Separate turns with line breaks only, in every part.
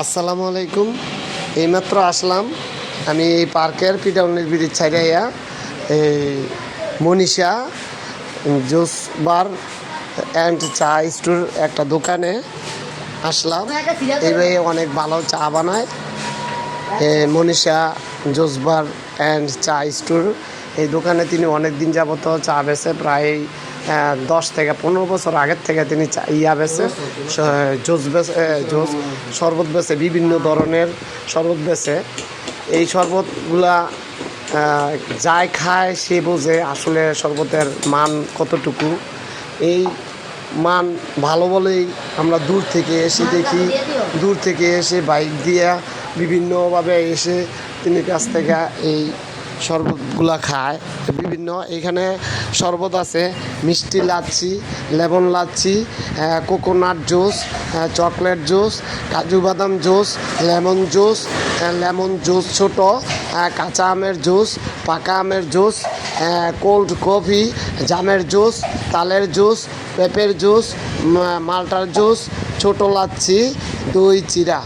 আসসালামু আলাইকুম। এইমাত্র আসলাম আমি এই পার্কের পিটাউনের ব্রিজ ছাইড়াইয়া এই Manisha juice bar and cha store একটা দোকানে আসলাম। এই ভাই অনেক ভালো চা বানায়। Manisha juice bar and cha store, এই দোকানে তিনি অনেক দিন যাবত চা বেছে প্রায় দশ থেকে পনেরো বছর আগের থেকে তিনি ইয়া বেছে জুস বেছে জুস, শরবত বেছে, বিভিন্ন ধরনের শরবত বেছে। এই শরবতগুলা যাই খায় সে বোঝে আসলে শরবতের মান কতটুকু। এই মান ভালো বলেই আমরা দূর থেকে এসে দেখি। দূর থেকে এসে বাইক দিয়ে বিভিন্নভাবে এসে তিনি কাছ থেকে এই শরবতগুলা খায়। বিভিন্ন, এখানে শরবত আছে, মিষ্টি lassi, lemon lassi coconut juice chocolate juice কাজু বাদাম juice lemon juice lemon juice ছোট কাঁচা আমের জুস পাকা আমের জুস কোল্ড কফি জামের জুস তালের জুস পেঁপের জুস মালটার জুস ছোট লাচ্ছি, দই, চিরা।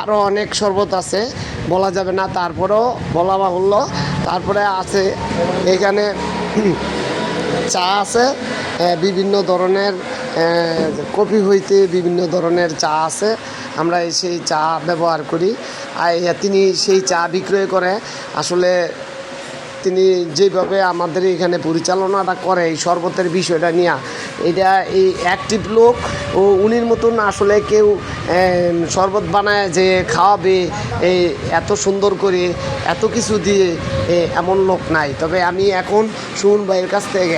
আরও অনেক শরবত আছে, বলা যাবে না, তারপরেও বলা বাহুল্য। তারপরে আছে এখানে চা আছে বিভিন্ন ধরনের কফি হইতে বিভিন্ন ধরনের চা আছে। আমরা সেই চা ব্যবহার করি। আর তিনি সেই চা বিক্রয় করে। আসলে তিনি যেভাবে আমাদের এখানে পরিচালনাটা করে এই শরবতের বিষয়টা নিয়ে, এটা এই অ্যাক্টিভ লোক ও উনির মতন আসলে কেউ শরবত বানায় যে খাওয়াবে এই এত সুন্দর করে, এত কিছু দিয়ে এমন লোক নাই। তবে আমি এখন সুমন ভাইয়ের কাছ থেকে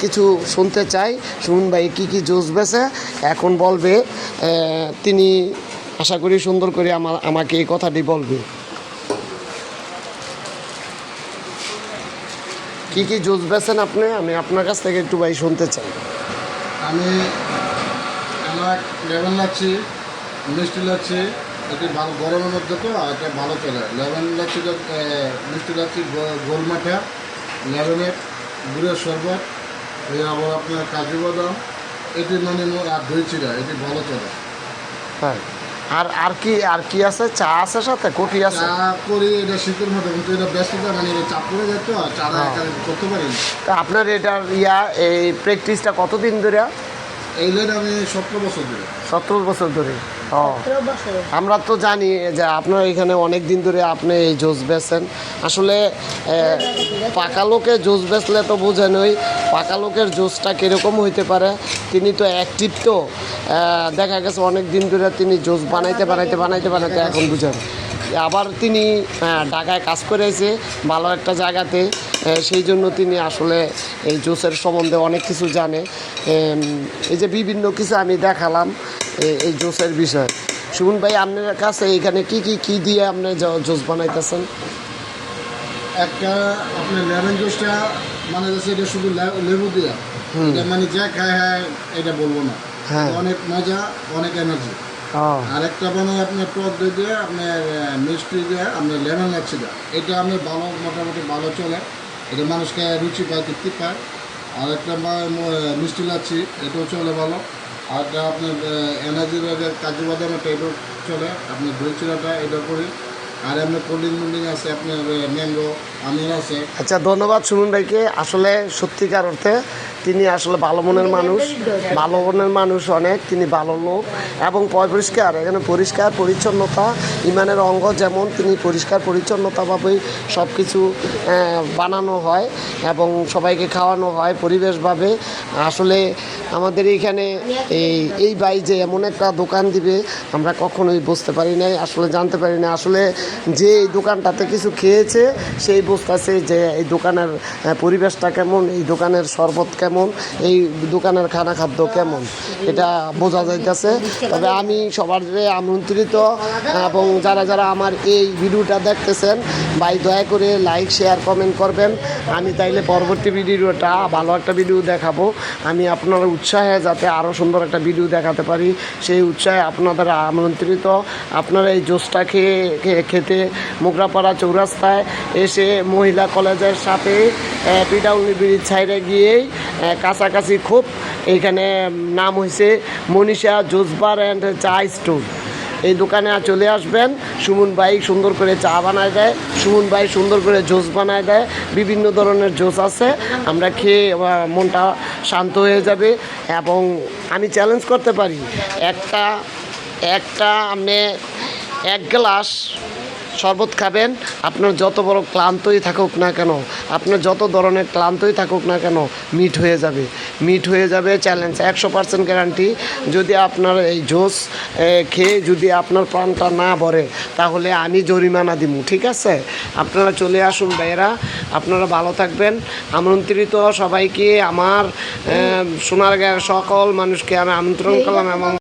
কিছু শুনতে চাই, সুমন ভাই কী কী জুস বেছে, এখন বলবে তিনি আশা করি সুন্দর করে আমার আমাকে এই কথাটি বলবে। কি কি জুস বেছেন আপনি? আমি আপনার কাছ থেকে একটু ভাই শুনতে চাই।
আমি আমার লেমন লাচ্ছি মিষ্টি লাচ্ছি এটি ভালো গরমের মধ্যে তো আর এটা ভালো চলে। লেমন লাচ্ছিটা আহ, মিষ্টি লাচ্ছি গো- গোলমাঠা লেমনের গুড়ের শরবত এই আবার আপনার কাজু বাদাম এটি মানে আর দই চিরা এটি ভালো চলে।
হ্যাঁ আর আর কি আর কি আছে? চা আছে সাথে? কফি আছে?
চা করি এটা শীতের মধ্যে কিন্তু এটা ব্যস্ততা মানে এটা চাপ করে যায় তো চাটা
হ্যাঁ।
করতে পারি।
তা আপনার এটার ইয়া এই প্র্যাকটিসটা কতদিন ধরে?
এই লাইন আমি সতেরো বছর ধরে।
সতেরো বছর ধরে। আমরা তো জানি যে আপনার এখানে অনেক দিন ধরে আপনি এই জুস বেচেন। আসলে পাকা লোকে জুস বেচলে তো বোঝেন ওই পাকা লোকের জুসটা কীরকম হইতে পারে। তিনি তো অ্যাক্টিভ তো। দেখা গেছে অনেক দিন ধরে তিনি জুস বানাইতে বানাইতে বানাইতে বানাইতে এখন বুঝেন। আবার তিনি ঢাকায় কাজ করেছে ভালো একটা জায়গাতে। সেই জন্য তিনি আসলে এই জুসের সম্বন্ধে অনেক কিছু জানে। এই যে বিভিন্ন কিছু আমি দেখালাম। এই জুসের বিষয়। সুমন ভাই আপনার কাছে এখানে কি কি কি দিয়ে আপনি জুস বানাইতেছেন?
একটা আপনার লেমন জুসটা মানে এটা শুধু লেবু দেওয়া এটা মানে যা খায় হ্যাঁ এটা বলব না।
হ্যাঁ।
অনেক মজা অনেক এনার্জি আর একটা বানায় আপনার টক দই দিয়ে আপনার মিষ্টি দিয়ে আপনার লেমন দেয় এটা আপনার ভালো মোটামুটি ভালো চলে। এটা মানুষকে রুচি পায় তৃপ্তি পায়। আর একটা মিষ্টি লাচ্ছি এটাও চলে ভালো। আর আপনার এনার্জি ব্যাগের কাজু বাদাম একটা এটাও চলে আপনার দই চিরাটা এটা করি। আর আপনার কোল্ড ড্রিঙ্ক আছে আপনার ম্যাঙ্গো আমির আছে।
আচ্ছা ধন্যবাদ সুমন ভাইকে। আসলে সত্যিকার অর্থে তিনি আসলে ভালো মনের মানুষ। ভালো মনের মানুষ অনেক তিনি ভালো লোক এবং পরিষ্কার। এখানে পরিষ্কার পরিচ্ছন্নতা ইমানের অঙ্গ যেমন তিনি পরিষ্কার পরিচ্ছন্নতাভাবেই সব কিছু বানানো হয় এবং সবাইকে খাওয়ানো হয় পরিবেশভাবে। আসলে আমাদের এইখানে এই এই বাই যে এমন একটা দোকান দিবে, আমরা কখনোই বুঝতে পারি নাই, আসলে জানতে পারি না আসলে যে এই দোকানটাতে কিছু খেয়েছে, সেই বুঝতেছে যে এই দোকানের পরিবেশটা কেমন, এই দোকানের শরবত কেমন, এই দোকানের খানা খাদ্য কেমন, এটা বোঝা যাইতেছে। তবে আমি সবার আমন্ত্রিত, এবং যারা যারা আমার এই ভিডিওটা দেখতেছেন, ভাই দয়া করে লাইক শেয়ার কমেন্ট করবেন। আমি তাইলে পরবর্তী ভিডিওটা, ভালো একটা ভিডিও দেখাবো। আমি আপনার উৎসাহে যাতে আরও সুন্দর একটা ভিডিও দেখাতে পারি। সেই উৎসাহে আপনাদের আমন্ত্রিত। আপনারা এই জোসটা খেয়ে খেতে মোগরাপাড়া চৌরাস্তায় এসে মহিলা কলেজের সাথে পিডাউনি ব্রিজ সাইডে গিয়েই কাছাকাছি খুব এখানে নাম হয়েছে Manisha juice bar and cha store এই দোকানে চলে আসবেন। সুমন ভাই সুন্দর করে চা বানায় দেয়, সুমন ভাই সুন্দর করে জুস বানায় দেয়, বিভিন্ন ধরনের জুস আছে। আমরা খেয়ে মনটা শান্ত হয়ে যাবে এবং আমি চ্যালেঞ্জ করতে পারি। একটা একটা আপনি এক গ্লাস শরবত খাবেন আপনার যত বড় ক্লান্তই থাকুক না কেন আপনার যত ধরনের ক্লান্তই থাকুক না কেন মিট হয়ে যাবে। মিট হয়ে যাবে চ্যালেঞ্জ একশো পার্সেন্ট গ্যারান্টি যদি আপনার এই জোস খেয়ে যদি আপনার প্রাণটা না ভরে তাহলে আমি জরিমানা দিব ঠিক আছে? আপনারা চলে আসুন ভাইয়েরা আপনারা ভালো থাকবেন। আমন্ত্রিত সবাইকে আমার সোনার সকল মানুষকে আমি আমন্ত্রণ করলাম এবং